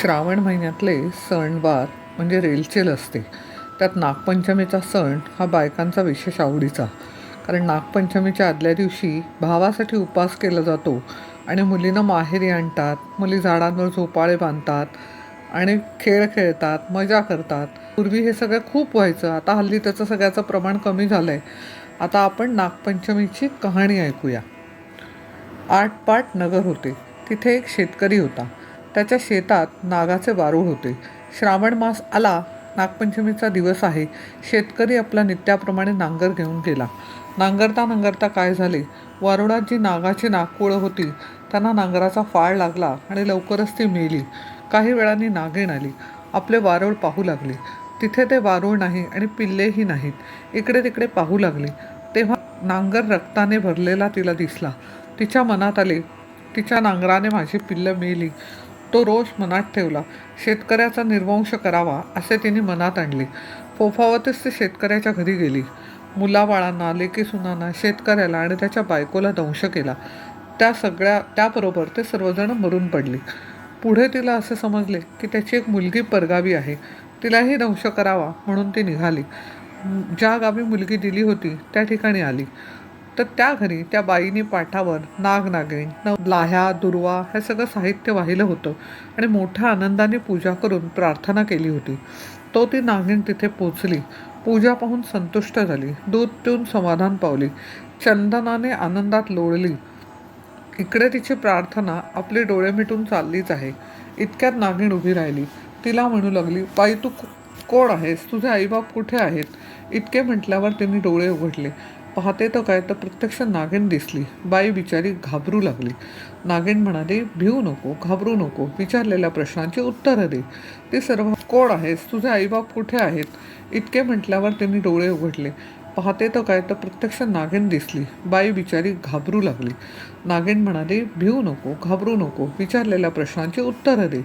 श्रावण महिन्यातले सणवार म्हणजे रेलचेल असते. त्यात नागपंचमीचा सण हा बायकांचा विशेष आवडीचा. कारण नागपंचमीच्या आदल्या दिवशी भावासाठी उपवास केला जातो आणि मुलींना माहेरी आणतात मुली झाडांवर झोपाळे बांधतात आणि खेळ खेळतात मजा करतात. पूर्वी हे सगळं खूप व्हायचं आता हल्ली त्याचं सगळ्याचं प्रमाण कमी झालं आहे आता आपण नागपंचमीची कहाणी ऐकूया. आठ पाट नगर होते. तिथे एक शेतकरी होता. त्याच्या शेतात नागाचे वारूळ होते. श्रावण मास आला नागपंचमीचा दिवस आहे. शेतकरी आपला नित्याप्रमाणे नांगर घेऊन गेला. नांगरता नांगरता काय झाले? वारुळात जी नागाची नागकुळं होती त्यांना नांगराचा फाळ लागला आणि लवकरच ती मेली. काही वेळाने नागिण आली. आपले वारुळ पाहू लागले. तिथे ते वारूळ नाही आणि पिल्लेही नाहीत. इकडे तिकडे पाहू लागले. तेव्हा नांगर रक्ताने भरलेला तिला दिसला. तिच्या मनात आले तिच्या नांगराने माझी पिल्लं मेली. तो रोष मनात ठेवला. शेतकऱ्याचा निर्वंश करावा असे तिने मनात आणले. फोफावतच ती शेतकऱ्याच्या घरी गेली. मुलाबाळांना लेकी सुनांना शेतकऱ्याला आणि त्याच्या बायकोला दंश केला. त्या सगळ्या त्याबरोबर ते सर्वजण मरून पडले. पुढे तिला असे समजले की त्याची एक मुलगी परगावी आहे. तिलाही दंश करावा म्हणून ती निघाली. ज्या गावी मुलगी दिली होती त्या ठिकाणी आली. तर त्या घरी त्या बाईने पाठावर नागनागिण लाह्या दुर्वा हे सगळं साहित्य वाहिलं होतं आणि मोठ्या आनंदाने पूजा करून प्रार्थना केली होती. तो ती नागिण तिथे पोचली. पूजा पाहून संतुष्ट झाली. दूध पिऊन समाधान पावली. चंदनाने आनंदात लोळली. इकडे तिची प्रार्थना आपले डोळे मिटून चाललीच आहे. इतक्यात नागिण उभी राहिली. तिला म्हणू लागली बाई तू कोण आहेस? तुझे आईबाप कुठे आहेत? इतके म्हटल्यावर तिने डोळे उघडले. पाहते तर काय तर प्रत्यक्ष नागिन दिसली. बाई बिचारी घाबरू लागली. नागिण म्हणाले भिवू नको घाबरू नको. विचारलेल्या प्रश्नांची उत्तरं दे. ते सर्व कोण आहेस? तुझे आईबाप कुठे आहेत? इतके म्हटल्यावर त्यांनी डोळे उघडले. पाहते तर काय तर प्रत्यक्ष नागिन दिसली. बाई बिचारी घाबरू लागली. नागिण म्हणाले भिवू नको घाबरू नको. विचारलेल्या प्रश्नांची उत्तरं दे.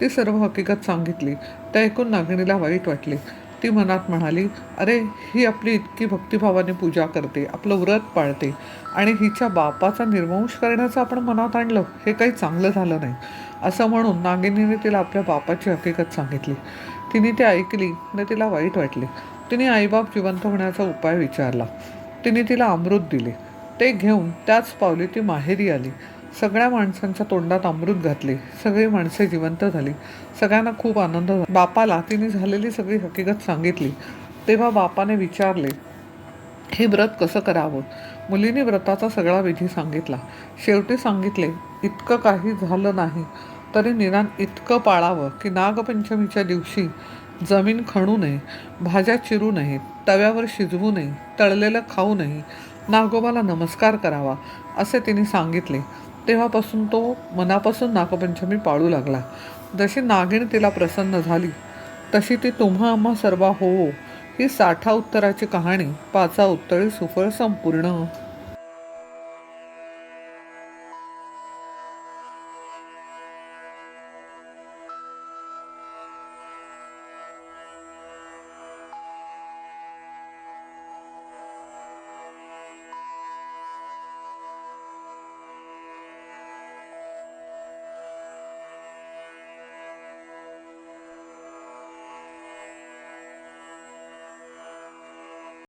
ते सर्व हकीकत सांगितली. ते ऐकून नागिणीला वाईट वाटले. ती मनात म्हणाली अरे ही आपली इतकी भक्तिभावाने पूजा करते आपलं व्रत पाळते आणि हिच्या बापाचा निर्वंश करण्याचं आपण मनात आणलं हे काही चांगलं झालं नाही. असं म्हणून नागिनीने तिला आपल्या बापाची हकीकत सांगितली. तिने ते ऐकली आणि तिला वाईट वाटले. तिने आईबाप जिवंत होण्याचा उपाय विचारला. तिने तिला अमृत दिले. ते घेऊन त्याच पावली ती माहेरी आली. सगळ्या माणसांच्या तोंडात अमृत घातले. सगळी माणसे जिवंत झाली. सगळ्यांना खूप आनंद झाला. बापाला तिने झालेली सगळी हकीकत सांगितली. तेव्हा बापाने विचारले हे व्रत कसं करावं? मुलीने व्रताचा सगळा विधी सांगितला. शेवटी सांगितले इतकं काही झालं नाही. तरी निदान इतकं पाळावं की नागपंचमीच्या दिवशी जमीन खणू नये भाज्या चिरू नये तव्यावर शिजवू नये तळलेलं खाऊ नये. नागोबाला नमस्कार करावा असे तिने सांगितले. तेव्हापासून तो मनापासून नागपंचमी पाळू लागला. जशी नागिण तिला प्रसन्न झाली तशी ती तुम्हा आम्हा सर्वा हो ही साठा उत्तराची कहाणी पाचा उत्तरी सुफळ संपूर्ण.